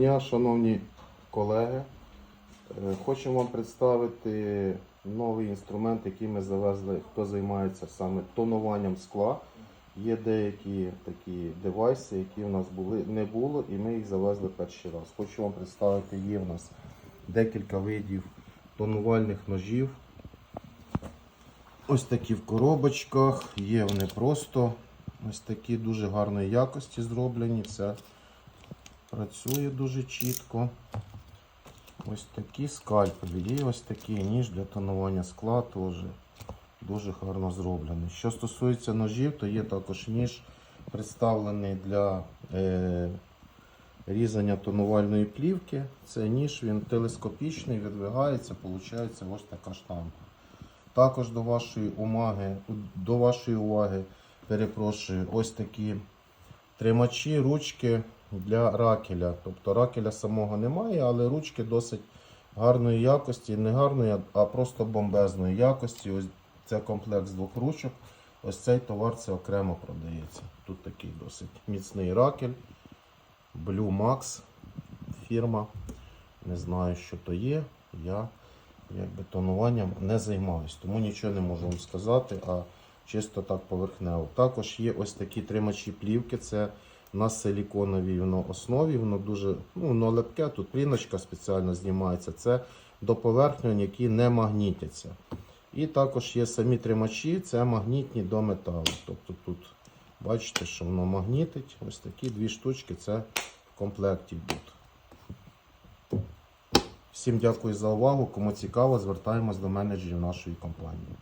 Дня, шановні колеги, Е, хочемо вам представити новий інструмент, який ми завезли, хто займається саме тонуванням скла. Є деякі такі девайси, які в нас були, не було, і ми їх завезли перший раз. Хочу вам представити, є в нас декілька видів тонувальних ножів. Ось такі в коробочках, є вони просто ось такі дуже гарної якості зроблені. Це працює дуже чітко. Ось такі скальпелі. І ось такий ніж для тонування скла теж дуже гарно зроблений. Що стосується ножів, то є також ніж представлений для е, різання тонувальної плівки. Це ніж, він телескопічний, відвигається, виходить ось така штампа. Також до вашої уваги, до вашої уваги перепрошую, ось такі тримачі, ручки для ракеля. Тобто ракеля самого немає, але ручки досить гарної якості, не гарної, а просто бомбезної якості. Ось це комплект з двох ручок. Ось цей товар це окремо продається. Тут такий досить міцний ракель. Blue Max фірма. Не знаю, що то є. Я якби тонуванням не займаюсь, тому нічого не можу вам сказати, а чисто так поверхнево. Також є ось такі тримачі плівки. Це на силіконовій основі, воно дуже ну, воно лепке, тут пліночка спеціально знімається. Це до поверхні, які не магнітяться. І також є самі тримачі, це магнітні до металу. Тобто тут бачите, що воно магнітить. Ось такі дві штучки це в комплекті йдуть. Всім дякую за увагу. Кому цікаво, звертаємось до менеджерів нашої компанії.